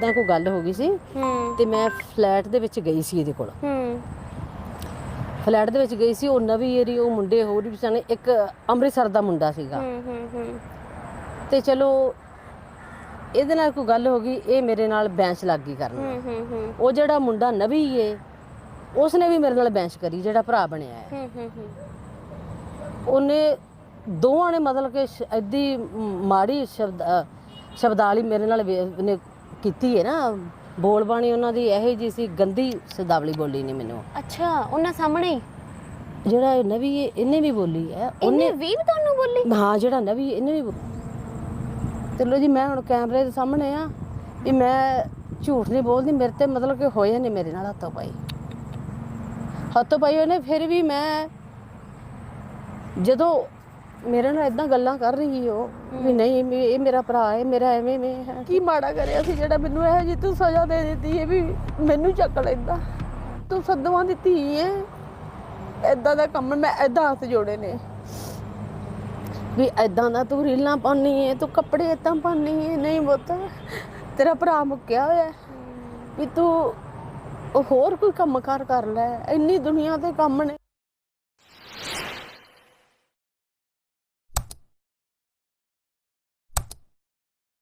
ਤਾਂ ਕੋਈ ਗੱਲ ਹੋ ਗਈ ਸੀ ਹੂੰ। ਤੇ ਮੈਂ ਫਲੈਟ ਦੇ ਵਿੱਚ ਗਈ ਸੀ ਇਹਦੇ ਕੋਲ। ਹੂੰ। ਫਲੈਟ ਦੇ ਵਿੱਚ ਗਈ ਸੀ ਉਹ ਨਵੀਂ ਏਰੀ ਉਹ ਮੁੰਡੇ ਹੋਰ ਵੀ ਸਨ ਇੱਕ ਅੰਮ੍ਰਿਤਸਰ ਦਾ ਮੁੰਡਾ ਸੀਗਾ। ਹੂੰ ਹੂੰ ਹੂੰ। ਤੇ ਚਲੋ ਇਹਦੇ ਨਾਲ ਕੋਈ ਗੱਲ ਹੋ ਗਈ ਇਹ ਮੇਰੇ ਨਾਲ ਬੈਂਚ ਲੱਗ ਗਈ ਕਰਨ ਹੂੰ ਹੂੰ ਹੂੰ। ਉਹ ਜਿਹੜਾ ਮੁੰਡਾ ਨਵੀਂ ਏ ਉਸਨੇ ਵੀ ਮੇਰੇ ਨਾਲ ਬੈਂਚ ਕਰੀ ਜਿਹੜਾ ਭਰਾ ਬਣਿਆ ਹੈ। ਹੂੰ ਹੂੰ ਹੂੰ। ਉਹਨੇ ਦੋਵਾਂ ਨੇ ਮਤਲਬ ਕਿ ਸ਼- ਐਡੀ ਮਾੜੀ ਸ਼ਬਦ ਅ, ਸ਼ਬਦਾਵਲੀ ਮੇਰੇ ਨਾਲ ਵੇ- ਨੇ ਕੀਤੀ ਹੈ ਨਾ ਬੋਲ ਬਾਣੀ ਉਹਨਾਂ ਦੀ ਇਹੋ ਜੀ ਸੀ ਗੰਦੀ ਸ਼ਬਦਾਵਲੀ ਬੋਲੀ ਨੇ ਮੈਨੂੰ। ਅੱਛਾ ਉਹਨਾਂ ਸਾਹਮਣੇ? ਹੀ ਜਿਹੜਾ ਇਹ ਨਵੀਂ ਇਹਨੇ ਵੀ ਬੋਲੀ ਹੈ ਇਹਨੇ ਵੀ ਤੁਹਾਨੂੰ ਬੋਲੀ? ਹਾਂ ਜਿਹੜਾ ਨਵੀਂ ਇਹਨੇ ਵੀ ਬੋਲੀ ਚਲੋ ਜੀ ਮੈਂ ਹੁਣ ਕੈਮਰੇ ਦੇ ਸਾਹਮਣੇ ਆ ਵੀ ਮੈਂ ਝੂਠ ਨਹੀਂ ਬੋਲਦੀ ਮੇਰੇ ਤੇ ਮਤਲਬ ਕਿ ਹੋਇਆ ਨੇ ਮੇਰੇ ਨਾਲ ਹੱਥੋਂ ਪਾਈ। ਹੱਥੋਂ ਪਾਈ ਉਹਨੇ ਫਿਰ ਵੀ ਮੈਂ ਜਦੋਂ ਮੇਰੇ ਨਾਲ ਇਦਾਂ ਗੱਲਾਂ ਕਰ ਰਹੀ ਉਹ ਵੀ ਨਹੀਂ ਵੀ ਇਹ ਮੇਰਾ ਭਰਾ ਹੈ ਮੇਰਾ ਐਵੇਂ ਐਵੇਂ ਹੈ। ਕੀ ਮਾੜਾ ਕਰਿਆ ਸੀ ਜਿਹੜਾ ਮੈਨੂੰ ਇਹੋ ਜੀ ਤੂੰ ਸਜ਼ਾ ਦੇ ਦਿੱਤੀ ਹੈ ਵੀ ਮੈਨੂੰ ਚੱਕ ਲੈਂਦਾ? ਤੂੰ ਸਦਵਾਂ ਦੀ ਧੀ ਹੈ ਐਦਾਂ ਦਾ ਕੰਮ ਮੈਂ ਐਦਾਂ ਹੱਥ ਜੋੜੇ ਨੇ। ਵੀ ਐਦਾਂ ਦਾ ਤੂੰ ਰੀਲਾਂ ਪਾਉਣੀ ਹੈ ਤੂੰ ਕੱਪੜੇ ਏਦਾਂ ਪਾਉਣੀ ਹੈ ਨਹੀਂ ਪੁੱਤ ਤੇਰਾ ਭਰਾ ਮੁੱਕਿਆ ਹੋਇਆ ਹੈ। ਵੀ ਤੂੰ ਹੋਰ ਕੋਈ ਕੰਮ ਕਾਰ ਕਰ ਲੈ ਇੰਨੀ ਦੁਨੀਆ ਤੇ ਕੰਮ ਨੇ।